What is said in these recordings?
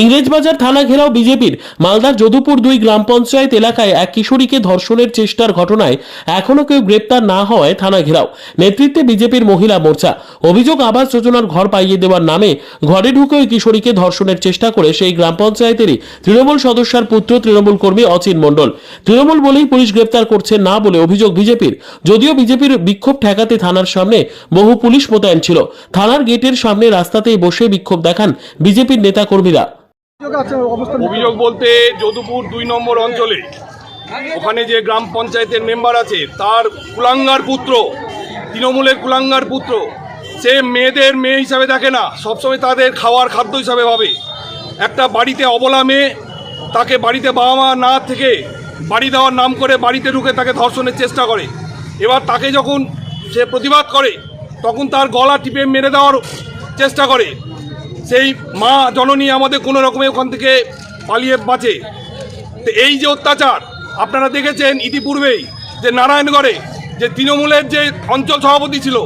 ইংরেজবাজার থানা ঘেরাও বিজেপির মালদার যদুপুর দুই গ্রাম পঞ্চায়েত এলাকায় এক কিশোরীকে ধর্ষণের চেষ্টার ঘটনায় এখনও কেউ গ্রেপ্তার না হওয়ায় থানা ঘেরাও। নেতৃত্বে বিজেপির মহিলা মোর্চা। অভিযোগ আবাস যোজনার ঘর পাইয়ে দেওয়ার নামে ঘরে ঢুকে ওই কিশোরীকে ধর্ষণের চেষ্টা করে সেই গ্রাম পঞ্চায়েতেরই তৃণমূল সদস্যার পুত্র তৃণমূল কর্মী অচিন মণ্ডল। তৃণমূল বলেই পুলিশ গ্রেপ্তার করছে না বলে অভিযোগ বিজেপির। যদিও বিজেপির বিক্ষোভ ঠেকাতে থানার সামনে বহু পুলিশ মোতায়েন ছিল। থানার গেটের সামনে রাস্তাতেই বসে বিক্ষোভ দেখান বিজেপির নেতা কর্মীরা অভিযোগ বলতে যদুপুর দুই নম্বর অঞ্চলে, ওখানে যে গ্রাম পঞ্চায়েতের মেম্বার আছে, তার কুলাঙ্গার পুত্র, তৃণমূলের কুলাঙ্গার পুত্র, সে মেয়েদের মেয়ে হিসাবে দেখে না, সবসময় তাদের খাওয়ার খাদ্য হিসাবে ভাবে। একটা বাড়িতে অবলা মেয়ে, তাকে বাড়িতে বাবা মা না থেকে বাড়ি দেওয়ার নাম করে বাড়িতে ঢুকে তাকে ধর্ষণের চেষ্টা করে। এবার তাকে যখন সে প্রতিবাদ করে, তখন তার গলা টিপে মেরে দেওয়ার চেষ্টা করে। সেই মা জননী আমাদের কোনো রকমে ওখান থেকে পালিয়ে বাঁচে। তো এই যে অত্যাচার, আপনারা দেখেছেন ইতিপূর্বেই যে নারায়ণগড়ে যে তৃণমূলের যে অঞ্চল সভাপতি ছিল,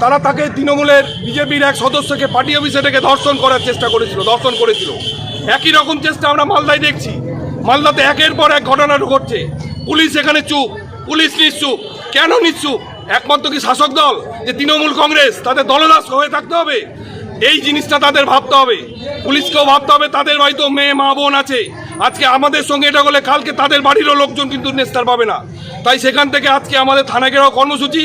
তারা তাকে তৃণমূলের বিজেপির এক সদস্যকে পার্টি অফিসে ডেকে ধর্ষণ করার চেষ্টা করেছিল, ধর্ষণ করেছিল। একই রকম চেষ্টা আমরা মালদায় দেখছি। মালদাতে একের পর এক ঘটনা ঘটছে। পুলিশ এখানে চুপ, পুলিশ নিশ্চুপ, কেন নিশ্চুপ? একমাত্র কি শাসক দল যে তৃণমূল কংগ্রেস, তাদের দলদাস হয়ে থাকতে হবে? এই জিনিসটা তাদের ভাবতে হবে। পুলিশকেও ভাবতে হবে, তাদের বাড়িতেও মেয়ে, মা, বোন আছে। আজকে আমাদের সঙ্গে এটা করলে কালকে তাদের বাড়িরও লোকজন কিন্তু নেস্তার পাবে না। তাই সেখান থেকে আজকে আমাদের থানা ঘেরাও কর্মসূচি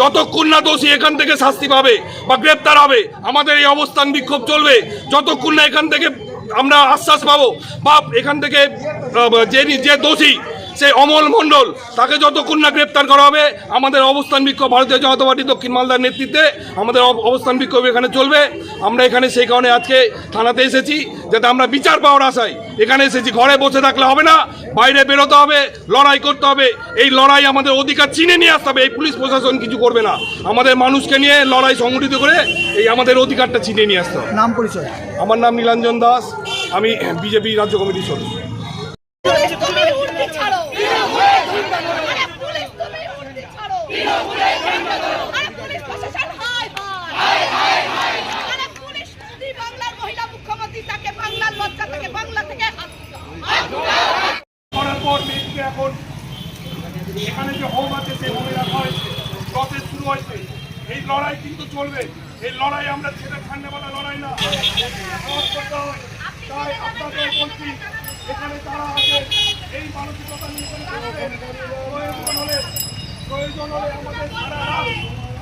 যতক্ষণ না দোষী এখান থেকে শাস্তি পাবে বা গ্রেপ্তার হবে, আমাদের এই অবস্থান বিক্ষোভ চলবে। যতক্ষণ না এখান থেকে আমরা আশ্বাস পাবো, বা এখান থেকে যে যে দোষী সেই অমল মণ্ডল তাকে যতক্ষণ না গ্রেপ্তার করা হবে আমাদের অবস্থান বিক্ষোভ ভারতীয় জনতা পার্টি দক্ষিণ মালদার নেতৃত্বে আমাদের অব- অবস্থান বিক্ষোভ এখানে চলবে। আমরা এখানে সেই কারণে আজকে থানাতে এসেছি যাতে আমরা বিচার পাওয়ার আশায় এখানে এসেছি। ঘরে বসে থাকলে হবে না বাইরে বেরোতে হবে লড়াই করতে হবে। এই লড়াই আমাদের অধিকার চিনে নিয়ে আসতে হবে এই পুলিশ প্রশাসন কিছু করবে না। আমাদের মানুষকে নিয়ে লড়াই সংগঠিত করে এই আমাদের অধিকারটা চিনে নিয়ে আসতে হবে। নাম পরিচয়? আমার নাম নীলাঞ্জন দাস আমি বিজেপি রাজ্য কমিটির সদস্য পুলিশ তুমি উঠতে ছাড়ো আরে পুলিশ তুমি উঠতে ছাড়ো আরে পুলিশ প্রশাসন হাই হাই আরে পুলিশ মোদি বাংলার মহিলা মুখ্যমন্ত্রী তাকে বাংলার লজ্জা থেকে বাংলা থেকে হাত করার পর মেয়েকে এই লড়াই কিন্তু চলবে। এই লড়াই আমরা ছেড়ে ঠান্ডাবেলা লড়াই না। বলছি, এখানে যারা আছে, এই প্রয়োজন হলে আমাদের সারা